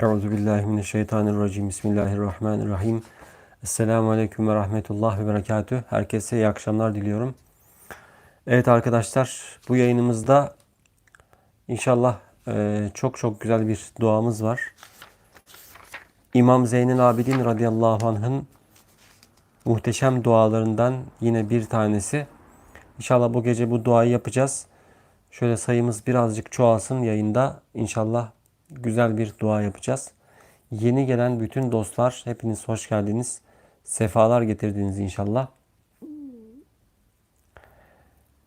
Euzu billahi mineşşeytanirracim. Bismillahirrahmanirrahim. Esselamu aleyküm ve rahmetullah ve berekatüh. Herkese iyi akşamlar diliyorum. Evet arkadaşlar bu yayınımızda inşallah e, çok çok güzel bir duamız var. İmam Zeynel Abidin radıyallahu anh'ın muhteşem dualarından yine bir tanesi. İnşallah bu gece bu duayı yapacağız. Şöyle sayımız birazcık çoğalsın yayında. İnşallah güzel bir dua yapacağız. Yeni gelen bütün dostlar hepiniz hoş geldiniz. Sefalar getirdiniz inşallah.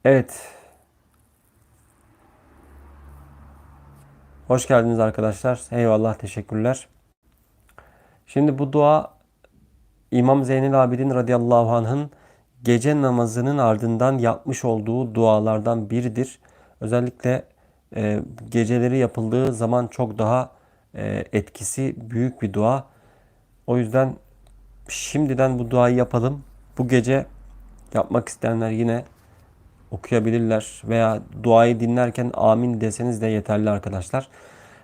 Evet. Hoş geldiniz arkadaşlar. Eyvallah teşekkürler. Şimdi bu dua İmam Zeynel Abidin radıyallahu anh'ın gece namazının ardından yapmış olduğu dualardan biridir. Özellikle e, geceleri yapıldığı zaman çok daha e, etkisi büyük bir dua. O yüzden şimdiden bu duayı yapalım. Bu gece yapmak isteyenler yine okuyabilirler veya duayı dinlerken amin deseniz de yeterli arkadaşlar.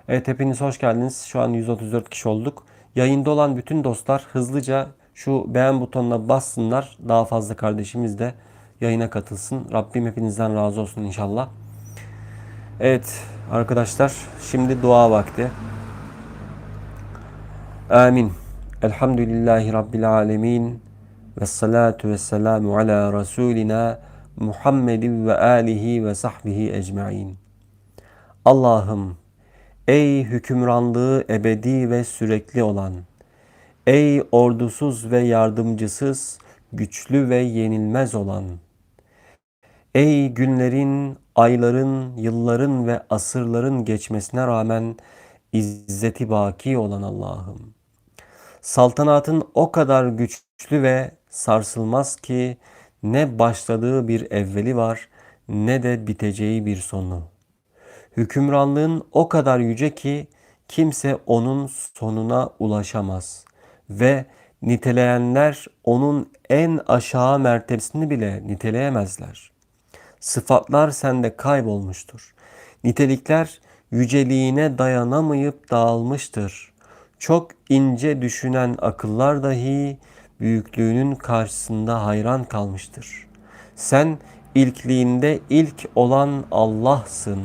Evet hepiniz hoş geldiniz. Şu an 134 kişi olduk. Yayında olan bütün dostlar hızlıca şu beğen butonuna bassınlar. Daha fazla kardeşimiz de yayına katılsın. Rabbim hepinizden razı olsun inşallah. Evet arkadaşlar şimdi dua vakti. Amin. Elhamdülillahi Rabbil alemin. Ve salatu ve selamu ala Resulina Muhammedin ve alihi ve sahbihi ecmain. Allah'ım ey hükümranlığı ebedi ve sürekli olan, ey ordusuz ve yardımcısız, güçlü ve yenilmez olan, ey günlerin, ayların, yılların ve asırların geçmesine rağmen izzeti baki olan Allah'ım. Saltanatın o kadar güçlü ve sarsılmaz ki ne başladığı bir evveli var ne de biteceği bir sonu. Hükümranlığın o kadar yüce ki kimse onun sonuna ulaşamaz ve niteleyenler onun en aşağı mertebesini bile niteleyemezler. Sıfatlar sende kaybolmuştur. Nitelikler yüceliğine dayanamayıp dağılmıştır. Çok ince düşünen akıllar dahi büyüklüğünün karşısında hayran kalmıştır. Sen ilkliğinde ilk olan Allah'sın.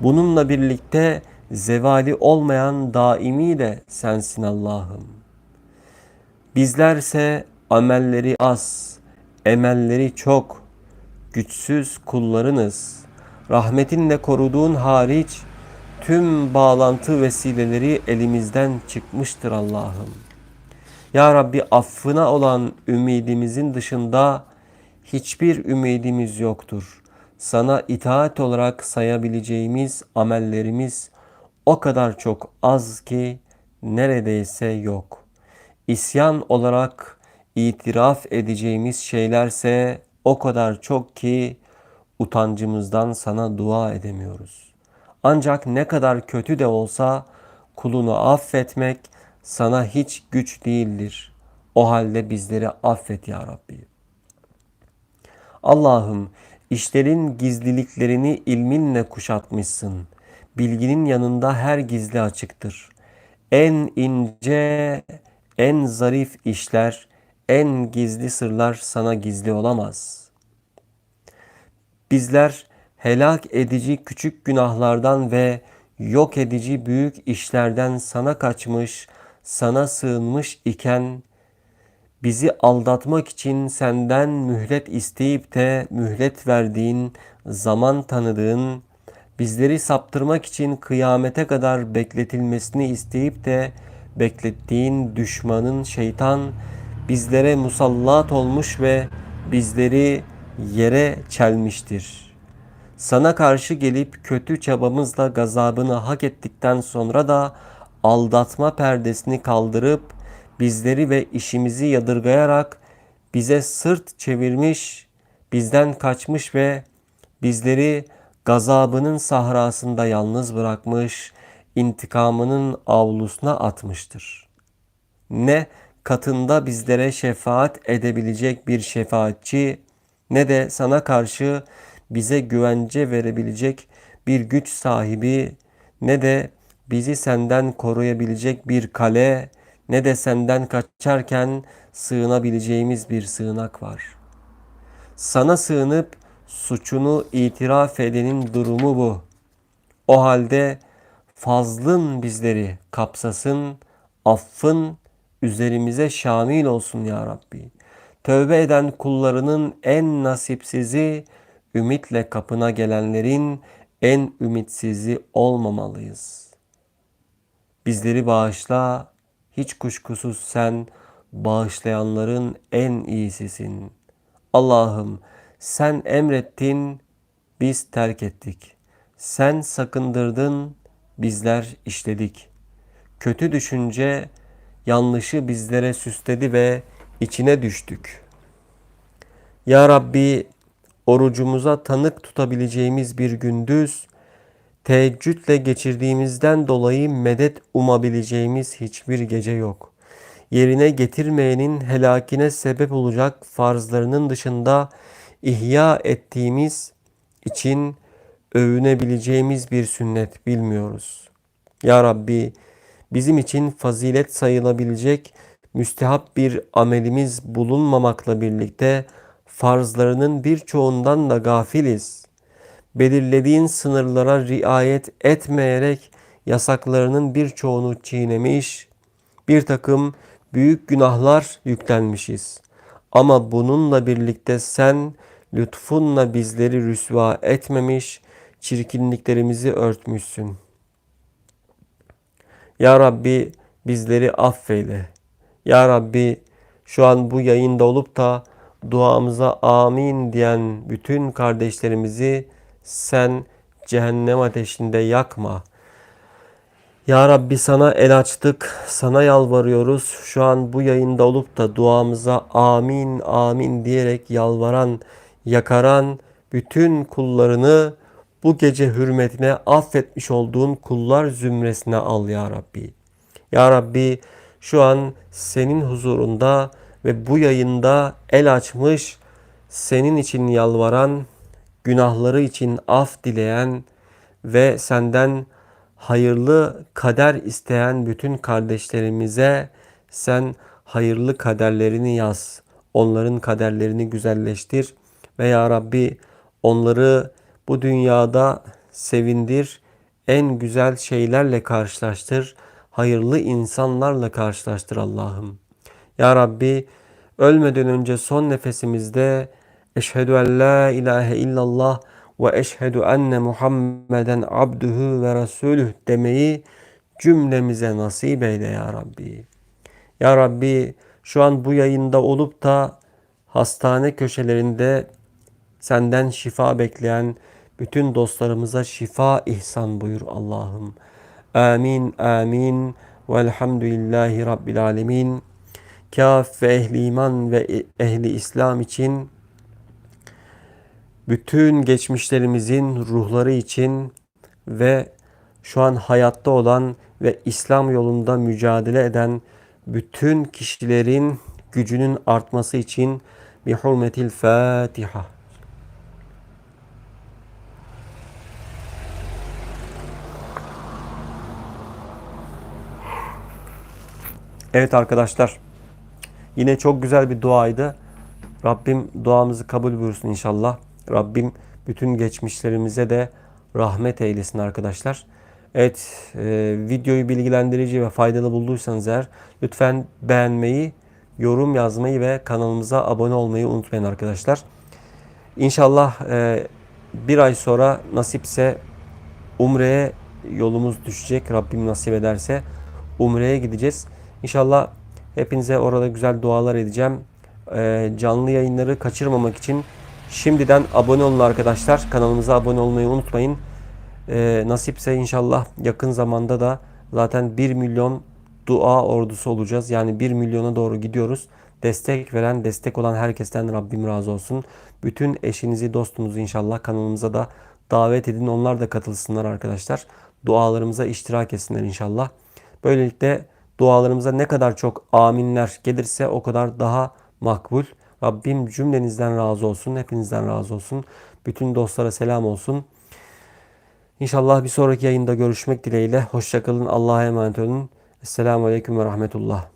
Bununla birlikte zevali olmayan daimi de sensin Allah'ım. Bizlerse amelleri az, emelleri çok, güçsüz kullarınız. Rahmetinle koruduğun hariç tüm bağlantı vesileleri elimizden çıkmıştır Allah'ım. Ya Rabbi affına olan ümidimizin dışında hiçbir ümidimiz yoktur. Sana itaat olarak sayabileceğimiz amellerimiz o kadar çok az ki neredeyse yok. İsyan olarak itiraf edeceğimiz şeylerse o kadar çok ki utancımızdan sana dua edemiyoruz. Ancak ne kadar kötü de olsa kulunu affetmek sana hiç güç değildir. O halde bizleri affet ya Rabbi. Allah'ım işlerin gizliliklerini ilminle kuşatmışsın. Bilginin yanında her gizli açıktır. En ince, en zarif işler, en gizli sırlar sana gizli olamaz. Bizler helak edici küçük günahlardan ve yok edici büyük işlerden sana kaçmış, sana sığınmış iken bizi aldatmak için senden mühlet isteyip de mühlet verdiğin, zaman tanıdığın, bizleri saptırmak için kıyamete kadar bekletilmesini isteyip de beklettiğin düşmanın şeytan bizlere musallat olmuş ve bizleri yere çelmiştir. Sana karşı gelip kötü çabamızla gazabını hak ettikten sonra da aldatma perdesini kaldırıp bizleri ve işimizi yadırgayarak bize sırt çevirmiş, bizden kaçmış ve bizleri gazabının sahrasında yalnız bırakmış, intikamının avlusuna atmıştır. Ne katında bizlere şefaat edebilecek bir şefaatçi ne de sana karşı bize güvence verebilecek bir güç sahibi ne de bizi senden koruyabilecek bir kale ne de senden kaçarken sığınabileceğimiz bir sığınak var. Sana sığınıp suçunu itiraf edenin durumu bu. O halde fazlın bizleri kapsasın, affın üzerimize şamil olsun ya Rabbi. Tövbe eden kullarının en nasipsizi, ümitle kapına gelenlerin en ümitsizi olmamalıyız. Bizleri bağışla, hiç kuşkusuz sen bağışlayanların en iyisisin. Allah'ım sen emrettin, biz terk ettik. Sen sakındırdın, bizler işledik. Kötü düşünce yanlışı bizlere süsledi ve içine düştük. Ya Rabbi orucumuza tanık tutabileceğimiz bir gündüz, teheccüdle geçirdiğimizden dolayı medet umabileceğimiz hiçbir gece yok. Yerine getirmeyenin helakine sebep olacak farzlarının dışında ihya ettiğimiz için övünebileceğimiz bir sünnet bilmiyoruz. Ya Rabbi bizim için fazilet sayılabilecek müstehap bir amelimiz bulunmamakla birlikte farzlarının birçoğundan da gafiliz. Belirlediğin sınırlara riayet etmeyerek yasaklarının birçoğunu çiğnemiş, bir takım büyük günahlar yüklenmişiz. Ama bununla birlikte sen lütfunla bizleri rüsva etmemiş, çirkinliklerimizi örtmüşsün. Ya Rabbi bizleri affeyle. Ya Rabbi şu an bu yayında olup da duamıza amin diyen bütün kardeşlerimizi sen cehennem ateşinde yakma. Ya Rabbi sana el açtık, sana yalvarıyoruz. Şu an bu yayında olup da duamıza amin amin diyerek yalvaran, yakaran bütün kullarını bu gece hürmetine affetmiş olduğun kullar zümresine al ya Rabbi. Ya Rabbi şu an senin huzurunda ve bu yayında el açmış, senin için yalvaran, günahları için af dileyen ve senden hayırlı kader isteyen bütün kardeşlerimize sen hayırlı kaderlerini yaz. Onların kaderlerini güzelleştir ve ya Rabbi onları bu dünyada sevindir, en güzel şeylerle karşılaştır, hayırlı insanlarla karşılaştır Allah'ım. Ya Rabbi ölmeden önce son nefesimizde Eşhedü en la ilahe illallah ve eşhedü enne Muhammeden abduhu ve resulüh demeyi cümlemize nasip eyle ya Rabbi. Ya Rabbi şu an bu yayında olup da hastane köşelerinde senden şifa bekleyen bütün dostlarımıza şifa ihsan buyur Allah'ım. Amin amin velhamdülillahi rabbil alemin. Kaf ve ehli iman ve ehli İslam için bütün geçmişlerimizin ruhları için ve şu an hayatta olan ve İslam yolunda mücadele eden bütün kişilerin gücünün artması için bi hurmetil Fatiha. Evet arkadaşlar. Yine çok güzel bir duaydı. Rabbim duamızı kabul buyursun inşallah. Rabbim bütün geçmişlerimize de rahmet eylesin arkadaşlar. Evet e, videoyu bilgilendirici ve faydalı bulduysanız eğer lütfen beğenmeyi, yorum yazmayı ve kanalımıza abone olmayı unutmayın arkadaşlar. İnşallah e, bir ay sonra nasipse Umre'ye yolumuz düşecek. Rabbim nasip ederse Umre'ye gideceğiz. İnşallah hepinize orada güzel dualar edeceğim. E, canlı yayınları kaçırmamak için Şimdiden abone olun arkadaşlar. Kanalımıza abone olmayı unutmayın. Ee, nasipse inşallah yakın zamanda da zaten 1 milyon dua ordusu olacağız. Yani 1 milyona doğru gidiyoruz. Destek veren, destek olan herkesten Rabbim razı olsun. Bütün eşinizi, dostunuzu inşallah kanalımıza da davet edin. Onlar da katılsınlar arkadaşlar. Dualarımıza iştirak etsinler inşallah. Böylelikle dualarımıza ne kadar çok aminler gelirse o kadar daha makbul. Rabbim cümlenizden razı olsun. Hepinizden razı olsun. Bütün dostlara selam olsun. İnşallah bir sonraki yayında görüşmek dileğiyle. Hoşçakalın. Allah'a emanet olun. Esselamu Aleyküm ve Rahmetullah.